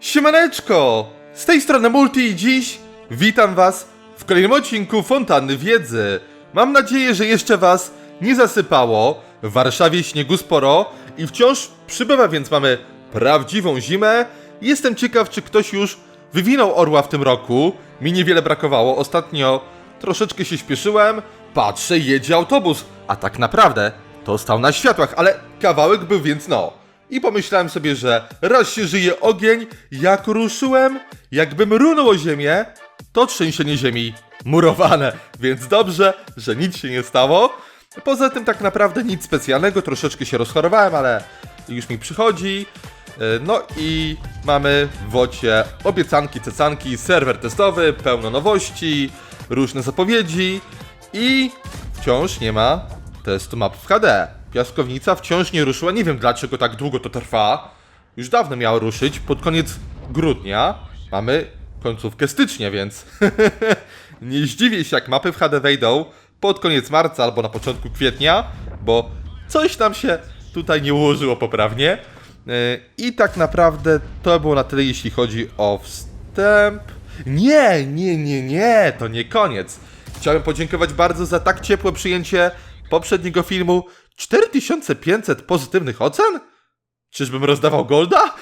Siemaneczko! Z tej strony Multi i dziś witam was w kolejnym odcinku Fontanny Wiedzy. Mam nadzieję, że jeszcze was nie zasypało. W Warszawie śniegu sporo i wciąż przybywa, więc mamy prawdziwą zimę. Jestem ciekaw, czy ktoś już wywinął orła w tym roku. Mi niewiele brakowało. Ostatnio troszeczkę się śpieszyłem. Patrzę, jedzie autobus, a tak naprawdę to stał na światłach, ale kawałek był, więc no. I pomyślałem sobie, że raz się żyje ogień, jak ruszyłem, jakbym runął o ziemię, to trzęsienie ziemi murowane, więc dobrze, że nic się nie stało. Poza tym tak naprawdę nic specjalnego, troszeczkę się rozchorowałem, ale już mi przychodzi. E, No i mamy w wocie obiecanki, cecanki, serwer testowy, pełno nowości, różne zapowiedzi i wciąż nie ma testu map w HD. Piaskownica wciąż nie ruszyła, nie wiem dlaczego tak długo to trwa. Już dawno miała ruszyć, pod koniec grudnia mamy końcówkę stycznia, więc nie zdziwię się jak mapy w HD wejdą pod koniec marca albo na początku kwietnia, bo coś tam się tutaj nie ułożyło poprawnie. Yy, I tak naprawdę to było na tyle, jeśli chodzi o wstęp. Nie, nie, nie, nie, to nie koniec. Chciałem podziękować bardzo za tak ciepłe przyjęcie poprzedniego filmu. 4500 pozytywnych ocen? Czyżbym rozdawał golda?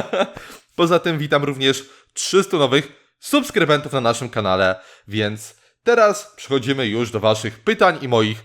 Poza tym witam również 300 nowych subskrybentów na naszym kanale, więc teraz przechodzimy już do waszych pytań i moich,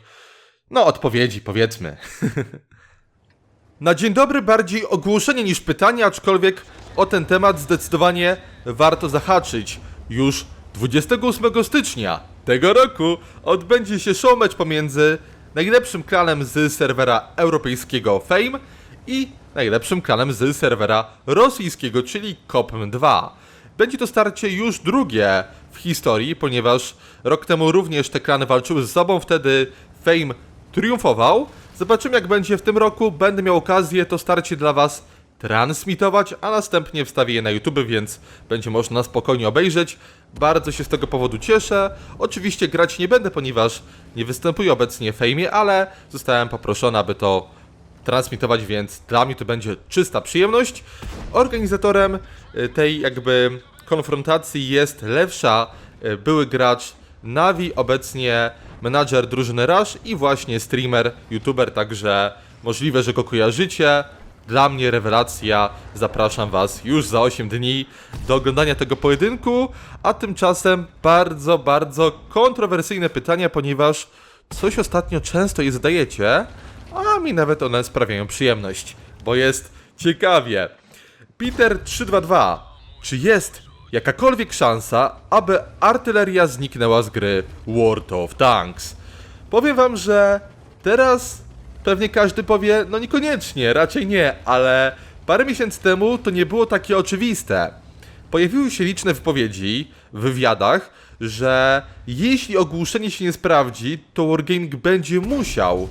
no, odpowiedzi, powiedzmy. Na dzień dobry bardziej ogłoszenie niż pytanie, aczkolwiek o ten temat zdecydowanie warto zahaczyć. Już 28 stycznia tego roku odbędzie się showmatch pomiędzy najlepszym klanem z serwera europejskiego Fame i najlepszym klanem z serwera rosyjskiego, czyli COPM2. Będzie to starcie już drugie w historii, ponieważ rok temu również te klany walczyły ze sobą, wtedy Fame triumfował. Zobaczymy jak będzie w tym roku, będę miał okazję to starcie dla Was transmitować, a następnie wstawię je na YouTube, więc będzie można na spokojnie obejrzeć. Bardzo się z tego powodu cieszę. Oczywiście grać nie będę, ponieważ nie występuję obecnie w Fejmie, ale zostałem poproszony, aby to transmitować, więc dla mnie to będzie czysta przyjemność. Organizatorem y, tej jakby konfrontacji jest Lewsza, y, były gracz Navi, obecnie menadżer drużyny Rush i właśnie streamer, youtuber, także możliwe, że go kojarzycie. Dla mnie rewelacja. Zapraszam Was już za 8 dni do oglądania tego pojedynku. A tymczasem bardzo, bardzo kontrowersyjne pytania, ponieważ coś ostatnio często je zadajecie, a mi nawet one sprawiają przyjemność, bo jest ciekawie. Peter322. Czy jest jakakolwiek szansa, aby artyleria zniknęła z gry World of Tanks? Powiem wam, że teraz pewnie każdy powie, no niekoniecznie, raczej nie, ale parę miesięcy temu to nie było takie oczywiste. Pojawiły się liczne wypowiedzi w wywiadach, że jeśli ogłuszenie się nie sprawdzi, to Wargaming będzie musiał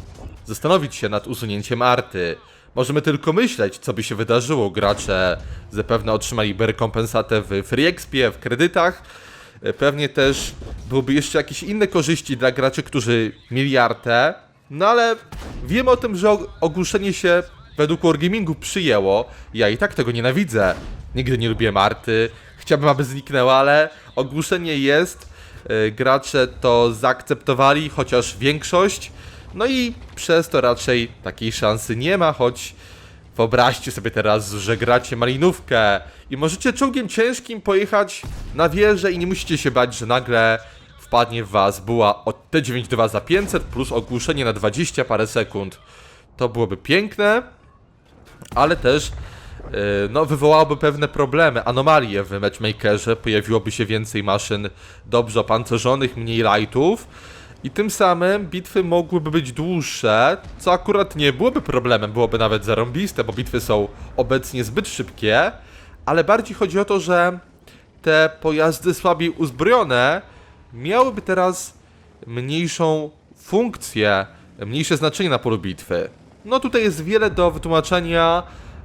zastanowić się nad usunięciem arty. Możemy tylko myśleć, co by się wydarzyło. Gracze zapewne otrzymaliby rekompensatę w free expie, w kredytach. Pewnie też byłyby jeszcze jakieś inne korzyści dla graczy, którzy mieli artę. No ale wiemy o tym, że og- ogłuszenie się według Wargamingu przyjęło. Ja i tak tego nienawidzę. Nigdy nie lubiłem arty. Chciałbym, aby zniknęła, ale ogłuszenie jest. E, Gracze to zaakceptowali, chociaż większość. No i przez to raczej takiej szansy nie ma, choć wyobraźcie sobie teraz, że gracie malinówkę i możecie czołgiem ciężkim pojechać na wieżę i nie musicie się bać, że nagle wpadnie w was była od T92 za 500 plus ogłuszenie na 20 parę sekund. To byłoby piękne, ale też yy, no, wywołałoby pewne problemy, anomalie w matchmakerze, pojawiłoby się więcej maszyn dobrze opancerzonych, mniej lightów i tym samym bitwy mogłyby być dłuższe, co akurat nie byłoby problemem, byłoby nawet zarąbiste, bo bitwy są obecnie zbyt szybkie, ale bardziej chodzi o to, że te pojazdy słabiej uzbrojone miałyby teraz mniejszą funkcję, mniejsze znaczenie na polu bitwy. No tutaj jest wiele do wytłumaczenia,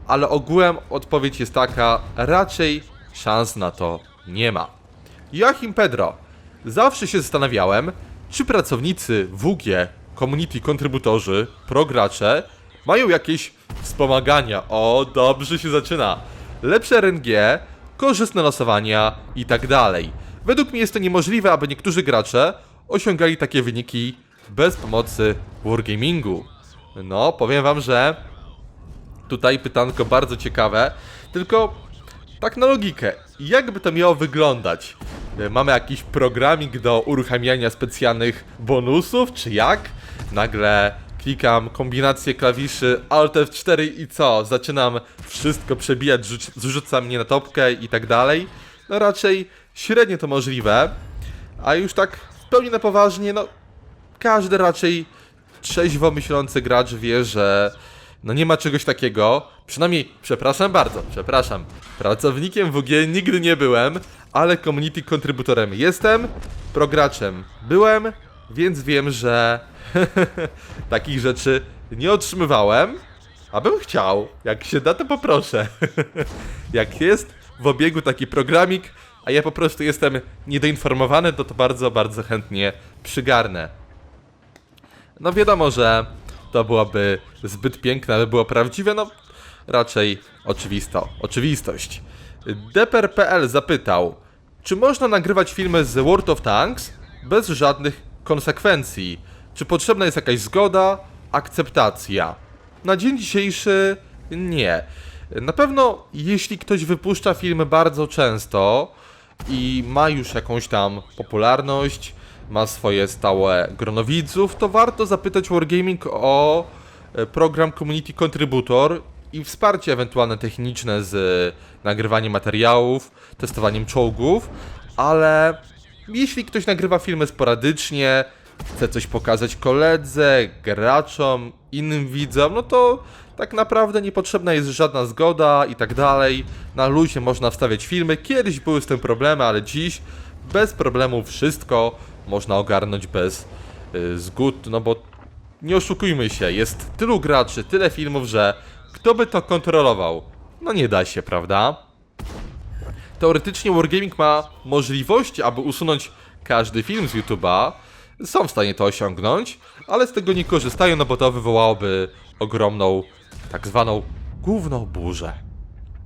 ale ogółem odpowiedź jest taka, raczej szans na to nie ma. Joachim Pedro. Zawsze się zastanawiałem, czy pracownicy WG, community kontrybutorzy, progracze mają jakieś wspomagania. O, dobrze się zaczyna. lepsze RNG, korzystne losowania i tak dalej. Według mnie jest to niemożliwe, aby niektórzy gracze osiągali takie wyniki bez pomocy Wargamingu. No, powiem wam, że tutaj pytanko bardzo ciekawe, tylko tak na logikę, jakby to miało wyglądać? E, Mamy jakiś programik do uruchamiania specjalnych bonusów, czy jak? Nagle klikam kombinację klawiszy Alt F4 i co? Zaczynam wszystko przebijać, rzuc- zrzuca mnie na topkę i tak dalej. No raczej średnio to możliwe, a już tak w pełni na poważnie, no każdy raczej trzeźwo myślący gracz wie, że no nie ma czegoś takiego. Przynajmniej, przepraszam bardzo, przepraszam. Pracownikiem WG nigdy nie byłem, ale community kontrybutorem jestem, prograczem byłem, więc wiem, że takich rzeczy nie otrzymywałem. A bym chciał. Jak się da, to poproszę. Jak jest w obiegu taki programik, a ja po prostu jestem niedoinformowany, to to bardzo, bardzo chętnie przygarnę. No wiadomo, że to byłoby zbyt piękne, aby było prawdziwe, no raczej oczywisto, oczywistość. Deper.pl zapytał, czy można nagrywać filmy z World of Tanks bez żadnych konsekwencji? Czy potrzebna jest jakaś zgoda, akceptacja? Na dzień dzisiejszy nie. Na pewno jeśli ktoś wypuszcza filmy bardzo często i ma już jakąś tam popularność, ma swoje stałe grono widzów, to warto zapytać Wargaming o e, program Community Contributor i wsparcie ewentualne techniczne z e, nagrywaniem materiałów, testowaniem czołgów, ale jeśli ktoś nagrywa filmy sporadycznie, chce coś pokazać koledze, graczom, innym widzom, no to tak naprawdę niepotrzebna jest żadna zgoda i tak dalej. Na luzie można wstawiać filmy. Kiedyś były z tym problemy, ale dziś bez problemu wszystko można ogarnąć bez y, zgód, no bo nie oszukujmy się, jest tylu graczy, tyle filmów, że kto by to kontrolował? No nie da się, prawda? Teoretycznie Wargaming ma możliwości, aby usunąć każdy film z YouTube'a. Są w stanie to osiągnąć, ale z tego nie korzystają, no bo to wywołałoby ogromną, tak zwaną główną burzę.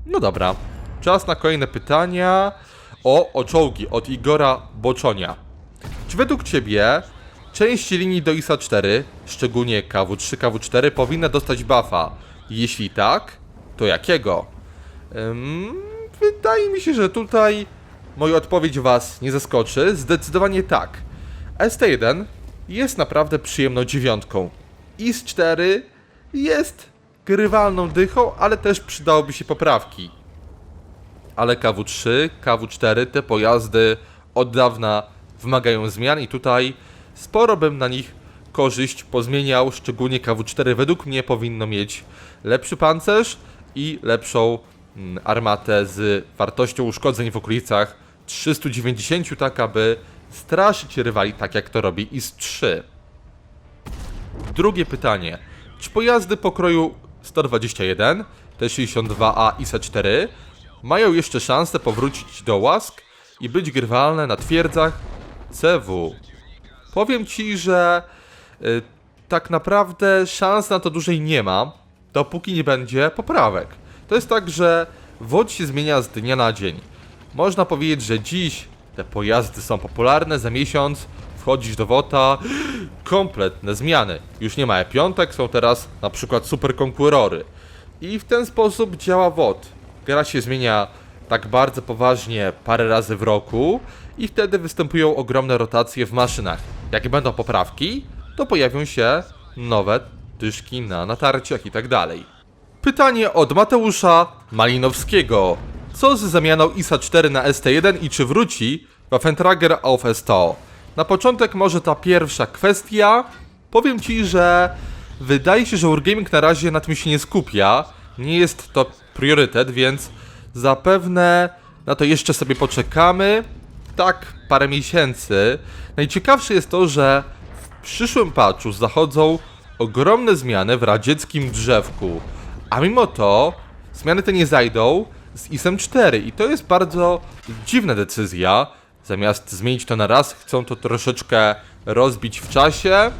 No dobra, czas na kolejne pytania. O, o czołgi od Igora Boczonia. Czy według Ciebie część linii do ISA 4, szczególnie KW3, KW4, powinna dostać buffa? Jeśli tak, to jakiego? Ym, wydaje mi się, że tutaj moja odpowiedź Was nie zaskoczy. Zdecydowanie tak. ST1 jest naprawdę przyjemną dziewiątką. IS-4 jest grywalną dychą, ale też przydałoby się poprawki. Ale KW3, KW4, te pojazdy od dawna wymagają zmian i tutaj sporo bym na nich korzyść pozmieniał, szczególnie KW4 według mnie powinno mieć lepszy pancerz i lepszą mm, armatę z wartością uszkodzeń w okolicach 390, tak aby straszyć rywali, tak jak to robi IS-3. Drugie pytanie. Czy pojazdy pokroju 121, T62A i S4 mają jeszcze szansę powrócić do łask i być grywalne na twierdzach CW? Powiem Ci, że y, tak naprawdę szans na to dłużej nie ma, dopóki nie będzie poprawek. To jest tak, że WOD się zmienia z dnia na dzień. Można powiedzieć, że dziś te pojazdy są popularne, za miesiąc wchodzisz do WOTA, kompletne zmiany. Już nie ma E5, są teraz na przykład super konkurory. I w ten sposób działa WOT. Gra się zmienia tak bardzo poważnie parę razy w roku i wtedy występują ogromne rotacje w maszynach. Jak będą poprawki, to pojawią się nowe dyszki na natarciach i tak dalej. Pytanie od Mateusza Malinowskiego. Co z zamianą ISA 4 na ST1 i czy wróci Waffentrager auf S100? Na początek może ta pierwsza kwestia. Powiem Ci, że wydaje się, że Wargaming na razie na tym się nie skupia. Nie jest to priorytet, więc zapewne na to jeszcze sobie poczekamy. Tak, parę miesięcy. Najciekawsze jest to, że w przyszłym patchu zachodzą ogromne zmiany w radzieckim drzewku. A mimo to zmiany te nie zajdą z ISem 4 i to jest bardzo dziwna decyzja. Zamiast zmienić to na raz, chcą to troszeczkę rozbić w czasie.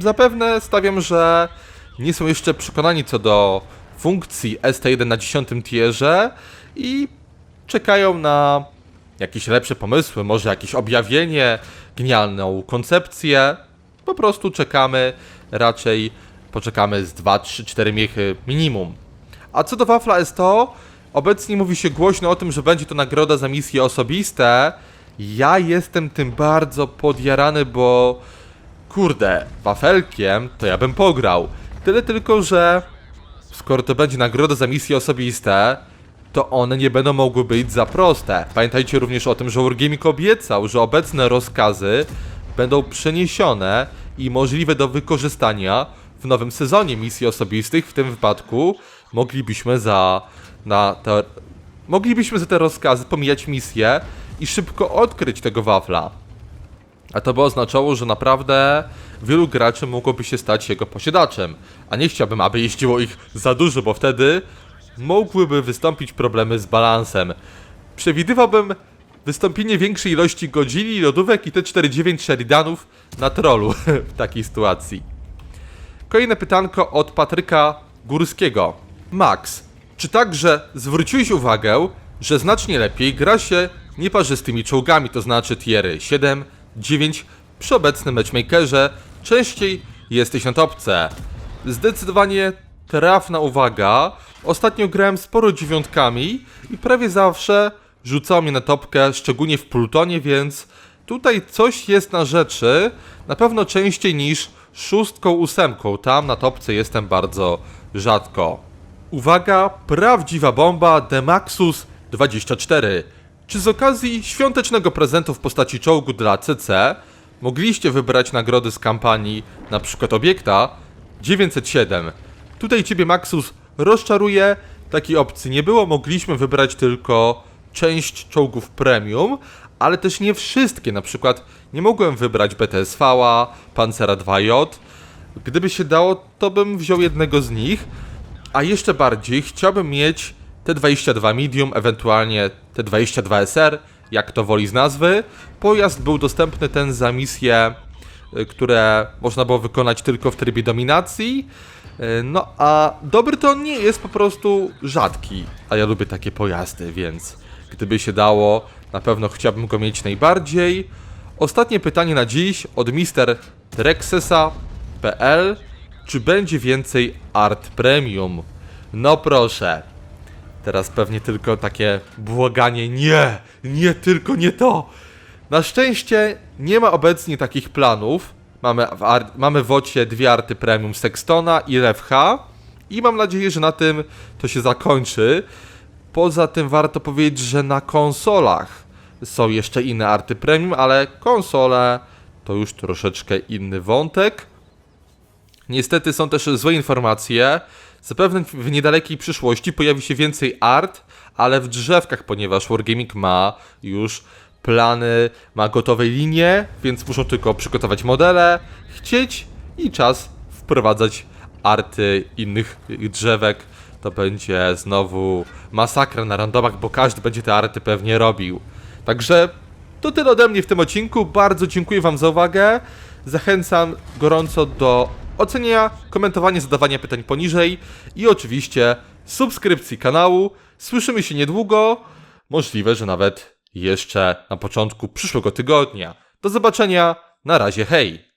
Zapewne stawiam, że nie są jeszcze przekonani co do funkcji ST1 na 10 tierze i czekają na jakieś lepsze pomysły, może jakieś objawienie, genialną koncepcję. Po prostu czekamy, raczej poczekamy z 2, 3, 4 miechy minimum. A co do wafla jest to, obecnie mówi się głośno o tym, że będzie to nagroda za misje osobiste. Ja jestem tym bardzo podjarany, bo kurde, wafelkiem to ja bym pograł. Tyle tylko, że skoro to będzie nagroda za misje osobiste, to one nie będą mogły być za proste. Pamiętajcie również o tym, że Wargaming obiecał, że obecne rozkazy będą przeniesione i możliwe do wykorzystania w nowym sezonie misji osobistych. W tym wypadku moglibyśmy za, na te, moglibyśmy za te rozkazy pomijać misje i szybko odkryć tego wafla. A to by oznaczało, że naprawdę wielu graczy mogłoby się stać jego posiadaczem. A nie chciałbym, aby jeździło ich za dużo, bo wtedy mogłyby wystąpić problemy z balansem. Przewidywałbym wystąpienie większej ilości godzili, lodówek i T49 Sheridanów na trollu w takiej sytuacji. Kolejne pytanko od Patryka Górskiego. Max, czy także zwróciłeś uwagę, że znacznie lepiej gra się nieparzystymi czołgami, to znaczy tiery 7, 9 przy obecnym matchmakerze częściej jesteś na topce? Zdecydowanie trafna uwaga. Ostatnio grałem sporo dziewiątkami i prawie zawsze rzucało mnie na topkę, szczególnie w Plutonie, więc tutaj coś jest na rzeczy. Na pewno częściej niż szóstką, ósemką. Tam na topce jestem bardzo rzadko. Uwaga, prawdziwa bomba Demaxus 24. Czy z okazji świątecznego prezentu w postaci czołgu dla CC mogliście wybrać nagrody z kampanii, na przykład obiekta 907? Tutaj ciebie Maxus rozczaruje, takiej opcji nie było, mogliśmy wybrać tylko część czołgów premium, ale też nie wszystkie, na przykład nie mogłem wybrać BTSV-a, Pancera 2J. Gdyby się dało, to bym wziął jednego z nich, a jeszcze bardziej chciałbym mieć T22 Medium, ewentualnie T22 SR, jak to woli z nazwy. Pojazd był dostępny ten za misje, y, które można było wykonać tylko w trybie dominacji. Y, No a dobry to nie jest po prostu rzadki, a ja lubię takie pojazdy, więc gdyby się dało, na pewno chciałbym go mieć najbardziej. Ostatnie pytanie na dziś od Mr. Trexesa.pl Czy będzie więcej Art Premium? No proszę. Teraz pewnie tylko takie błaganie, nie, nie, tylko nie to. Na szczęście nie ma obecnie takich planów. Mamy w, ar- mamy w ocie dwie arty premium Sextona i RFH i mam nadzieję, że na tym to się zakończy. Poza tym warto powiedzieć, że na konsolach są jeszcze inne arty premium, ale konsole to już troszeczkę inny wątek. Niestety są też złe informacje. Zapewne w niedalekiej przyszłości pojawi się więcej art, ale w drzewkach, ponieważ Wargaming ma już plany, ma gotowe linie, więc muszą tylko przygotować modele, chcieć i czas wprowadzać arty innych drzewek. To będzie znowu masakra na randomach, bo każdy będzie te arty pewnie robił. Także to tyle ode mnie w tym odcinku. Bardzo dziękuję Wam za uwagę. Zachęcam gorąco do oceniania, komentowania, zadawania pytań poniżej i oczywiście subskrypcji kanału. Słyszymy się niedługo. Możliwe, że nawet jeszcze na początku przyszłego tygodnia. Do zobaczenia. Na razie, hej!